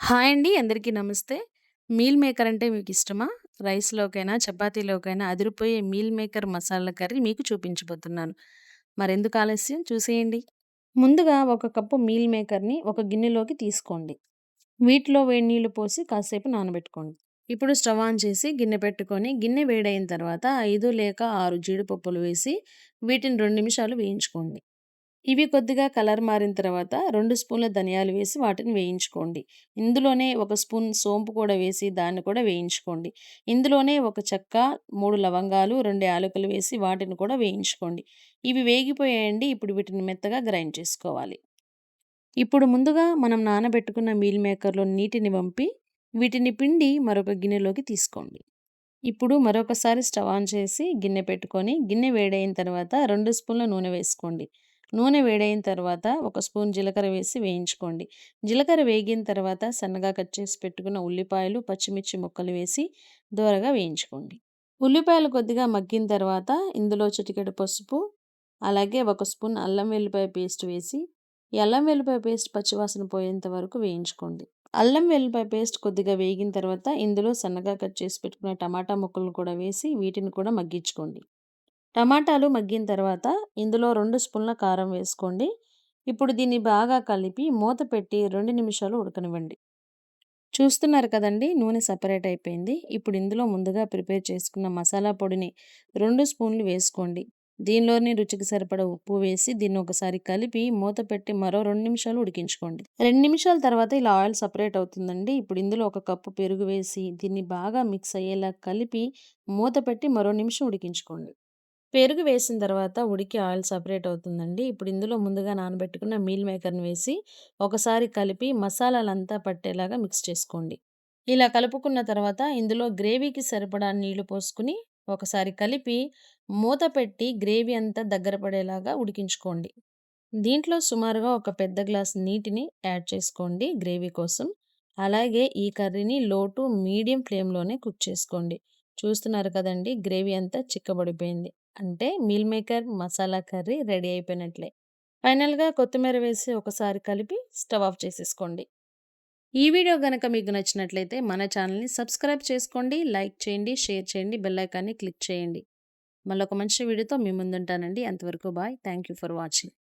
Hi అండి. అందరికీ నమస్తే. మీల్ మేకర్ అంటే మీకు ఇష్టమా రైస్‌లోకైనా, చపాతీలోకైనా అదిరిపోయే మీల్ మేకర్ మసాలా కర్రీ మీకు చూపించబోతున్నాను. మరెందుకు ఆలస్యం చూసేయండి. ముందుగా ఒక కప్పు మీల్ మేకర్‌ని ఒక గిన్నెలోకి తీసుకోండి. వీటిలో వేడి నీళ్ళు పోసి కాసేపు నానబెట్టుకోండి. ఇప్పుడు స్టవ్ ఆన్ చేసి గిన్నె పెట్టుకొని గిన్నె వేడైన తర్వాత ఐదు లేక ఆరు జీడిపప్పులు వేసి వీటిని రెండు నిమిషాలు వేయించుకోండి. ఇవి కొద్దిగా కలర్ మారిన తర్వాత రెండు స్పూన్ల ధనియాలు వేసి వాటిని వేయించుకోండి. ఇందులోనే ఒక స్పూన్ సోంపు కూడా వేసి దాన్ని కూడా వేయించుకోండి. ఇందులోనే ఒక చెక్క, మూడు లవంగాలు, రెండు యాలకులు వేసి వాటిని కూడా వేయించుకోండి. ఇవి వేగిపోయాయండి. ఇప్పుడు వీటిని మెత్తగా గ్రైండ్ చేసుకోవాలి. ఇప్పుడు ముందుగా మనం నానబెట్టుకున్న మీల్ మేకర్‌లో నీటిని పంపి వీటిని పిండి మరొక గిన్నెలోకి తీసుకోండి. ఇప్పుడు మరొకసారి స్టవ్ ఆన్ చేసి గిన్నె పెట్టుకొని గిన్నె వేడైన తర్వాత రెండు స్పూన్ల నూనె వేసుకోండి. నూనె వేడైన తర్వాత ఒక స్పూన్ జీలకర్ర వేసి వేయించుకోండి. జీలకర్ర వేగిన తర్వాత సన్నగా కట్ చేసి పెట్టుకున్న ఉల్లిపాయలు, పచ్చిమిర్చి ముక్కలు వేసి దోరగా వేయించుకోండి. ఉల్లిపాయలు కొద్దిగా మగ్గిన తర్వాత ఇందులో చిటికెడు పసుపు, అలాగే ఒక స్పూన్ అల్లం వెల్లిపాయ పేస్ట్ వేసి ఈ అల్లం వెల్లిపాయ పేస్ట్ పచ్చివాసన పోయేంత వరకు వేయించుకోండి. అల్లం వెల్లిపాయ పేస్ట్ కొద్దిగా వేగిన తర్వాత ఇందులో సన్నగా కట్ చేసి పెట్టుకున్న టమాటా ముక్కలను కూడా వేసి వీటిని కూడా మగ్గించుకోండి. టమాటాలు మగ్గిన తర్వాత ఇందులో రెండు స్పూన్ల కారం వేసుకోండి. ఇప్పుడు దీన్ని బాగా కలిపి మూత పెట్టి రెండు నిమిషాలు ఉడకనివ్వండి. చూస్తున్నారు కదండి నూనె సపరేట్ అయిపోయింది. ఇప్పుడు ఇందులో ముందుగా ప్రిపేర్ చేసుకున్న మసాలా పొడిని రెండు స్పూన్లు వేసుకోండి. దీనిలోని రుచికి సరిపడ ఉప్పు వేసి దీన్ని ఒకసారి కలిపి మూత పెట్టి మరో రెండు నిమిషాలు ఉడికించుకోండి. రెండు నిమిషాల తర్వాత ఇలా ఆయిల్ సపరేట్ అవుతుందండి. ఇప్పుడు ఇందులో ఒక కప్పు పెరుగు వేసి దీన్ని బాగా మిక్స్ అయ్యేలా కలిపి మూత పెట్టి మరో నిమిషం ఉడికించుకోండి. పెరుగు వేసిన తర్వాత ఉడికి ఆయిల్ సపరేట్ అవుతుందండి. ఇప్పుడు ఇందులో ముందుగా నానబెట్టుకున్న మీల్ మేకర్‌ని వేసి ఒకసారి కలిపి మసాలాలంతా పట్టేలాగా మిక్స్ చేసుకోండి. ఇలా కలుపుకున్న తర్వాత ఇందులో గ్రేవీకి సరిపడా నీళ్ళు పోసుకుని ఒకసారి కలిపి మూత పెట్టి గ్రేవీ అంతా దగ్గర పడేలాగా ఉడికించుకోండి. దీంట్లో సుమారుగా ఒక పెద్ద గ్లాస్ నీటిని యాడ్ చేసుకోండి గ్రేవీ కోసం. అలాగే ఈ కర్రీని లో టు మీడియం ఫ్లేమ్‌లోనే కుక్ చేసుకోండి. చూస్తున్నారు కదండి గ్రేవీ అంతా చిక్కబడిపోయింది. అంటే meal maker masala curry ready అయిపోయినట్లే. ఫైనల్‌గా కొత్తిమీర వేసి ఒకసారి కలిపి స్టవ్ ఆఫ్ చేసేసుకోండి. ఈ వీడియో కనుక మీకు నచ్చినట్లయితే మన ఛానల్‌ని సబ్స్క్రైబ్ చేసుకోండి, లైక్ చేయండి, షేర్ చేయండి, బెల్ ఐకాన్‌ని క్లిక్ చేయండి. మళ్ళొక మంచి వీడియోతో మీ ముందుంటానండి. అంతవరకు bye. Thank you for watching.